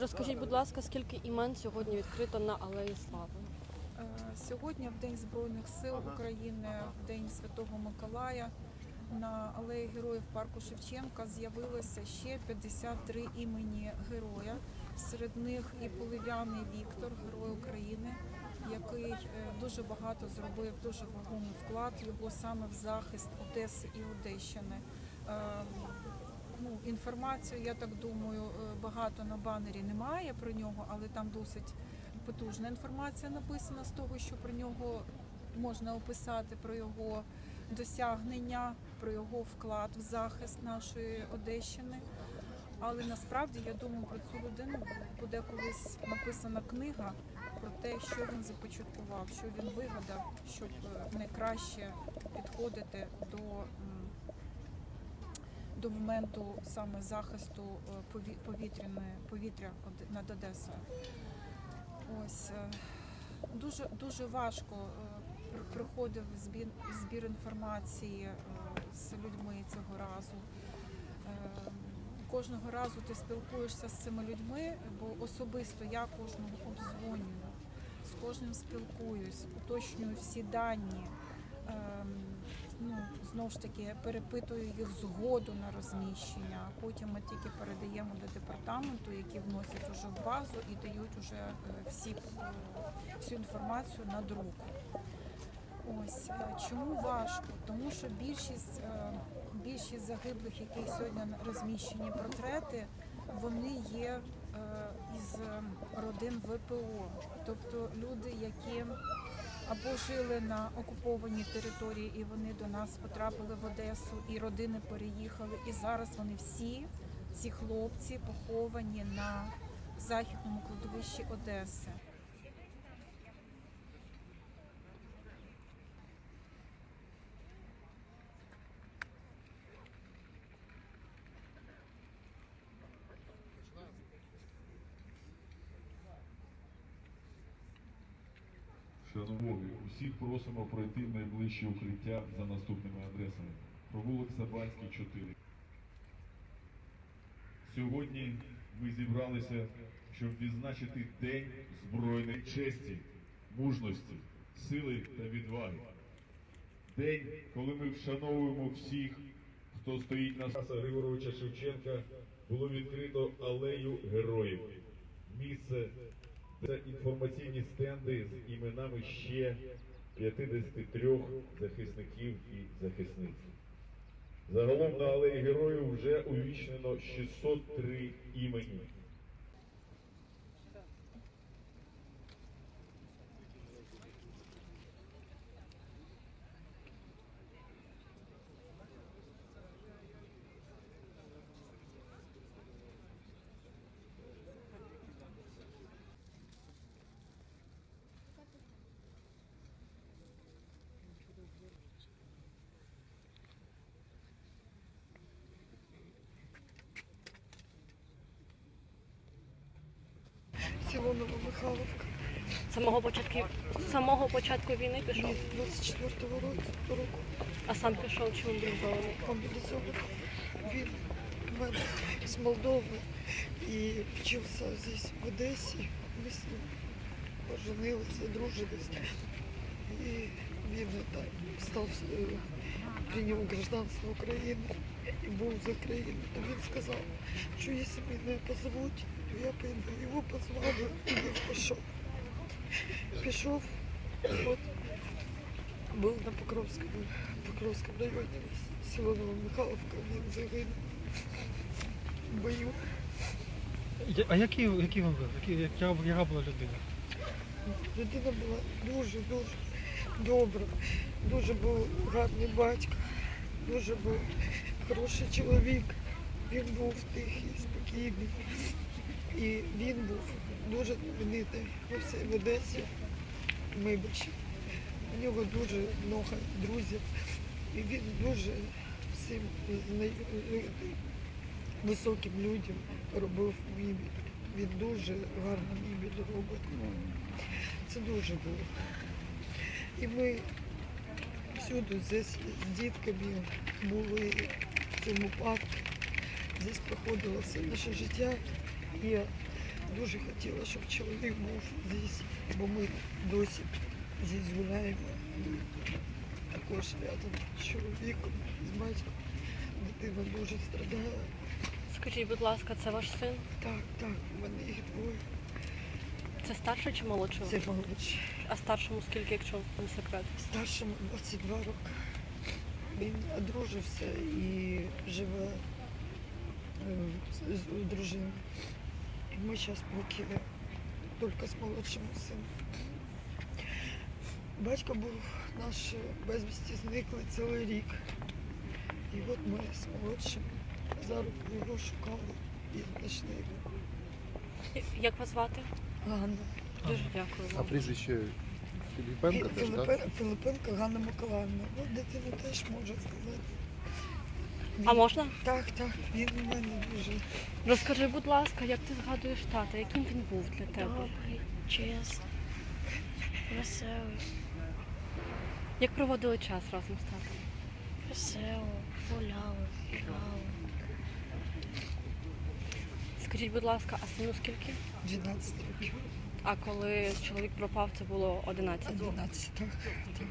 Розкажіть, будь ласка, скільки імен сьогодні відкрито на Алеї Слави? Е, Сьогодні, в День Збройних сил України, в День Святого Миколая, на алеї Героїв парку Шевченка з'явилося ще 53 імені героя. Серед них і поливяний Віктор, герой України, який е, дуже багато зробив, дуже вагомий вклад його саме в захист Одеси і Одещини. Ну, інформацію, я так думаю, е, багато на банері немає про нього, але там досить потужна інформація написана з того, що про нього можна описати, про його досягнення, про його вклад в захист нашої Одещини. Але насправді я думаю, про цю людину буде колись написана книга про те, що він започаткував, що він вигадав, щоб е, найкраще підходити до, до моменту саме захисту е, повітря над Одесою. Ось е, дуже дуже важко е, проходив збір, збір інформації з людьми цього разу. Кожного разу ти спілкуєшся з цими людьми, бо особисто я кожного обдзвонюю, з кожним спілкуюсь, уточнюю всі дані. Знову ж таки, перепитую їх згоду на розміщення, а потім ми тільки передаємо до департаменту, які вносять уже в базу і дають уже е, всі, е, всю інформацію на друк. Ось е, чому важко? Тому що більшість, більшість загиблих, які сьогодні розміщені портрети, вони є із родин ВПО, тобто люди, які або жили на окупованій території, і вони до нас потрапили в Одесу, і родини переїхали. І зараз вони всі, ці хлопці, поховані на західному кладовищі Одеси. Шановні, усіх просимо пройти в найближче укриття за наступними адресами. Провулок Сабанський, 4. Сьогодні ми зібралися, щоб відзначити День Збройної честі, мужності, сили та відваги. День, коли ми вшановуємо всіх, хто стоїть на Тараса Григоровича Шевченка, було відкрито алею героїв. Місце це інформаційні стенди з іменами ще 53 захисників і захисниць. Загалом на алеї героїв вже увічнено 603 імені. Село Новомихайловка. З Самого початку самого початку війни пішов, З 24-го року, року а сам пішов чи мобілізований. мобілізований. Він в мене з Молдови і вчився здесь в Одесі. Ми з ним поженилися, дружились. І він это, став, е, прийняв гражданство України і був за країну. То він сказав, що якщо мене позовуть, то я пойду. Його позвали і він пішов. Пішов, от, був на Покровському, Покровському районі, село Новомихайловка, він загинув в бою. А який, який він був? Який, яка, яка була людина? Людина була дуже, дуже добра, дуже був гарний батько, дуже був хороший чоловік. Він був тихий, спокійний. І він був дуже знаменитий в Одесі, в Мибичі. У нього дуже багато друзів. І він дуже всім високим людям робив мебель. Він дуже гарно мебель робить. Це дуже було. І ми всюди здесь з дітками були в цьому парку. Здесь проходило все наше життя. І дуже хотіла, щоб чоловік був здесь, бо ми досі здесь гуляємо. Також рядом з чоловіком, з батьком. Дитина дуже страдає. Скажіть, будь ласка, це ваш син? Так, так, в мене їх двоє. Це старший чи молодший? Це молодший. А старшому скільки, якщо не секрет? Старшому 22 роки. Він одружився і живе е, з з дружиною. І ми зараз поки тільки з молодшим сином. Батько був наш безвісті зниклий цілий рік. І от ми з молодшим за руку його шукали і знайшли його. Як вас звати? Ганна. Дуже дякую А вам. прізвище Філіпенко теж, так? Філипен- Филипенко Ганна Миколаївна. От дитина теж може сказати. А можна? Так, так, він у мене дуже. Розкажи, будь ласка, як ти згадуєш тата, яким він був для тебе? Добрий, чесний, веселий, Як проводили час разом з татом? весело, гуляли, грали. Скажіть, будь ласка, а сину скільки? 12 років. А коли чоловік пропав, це було 11. 11, так, так.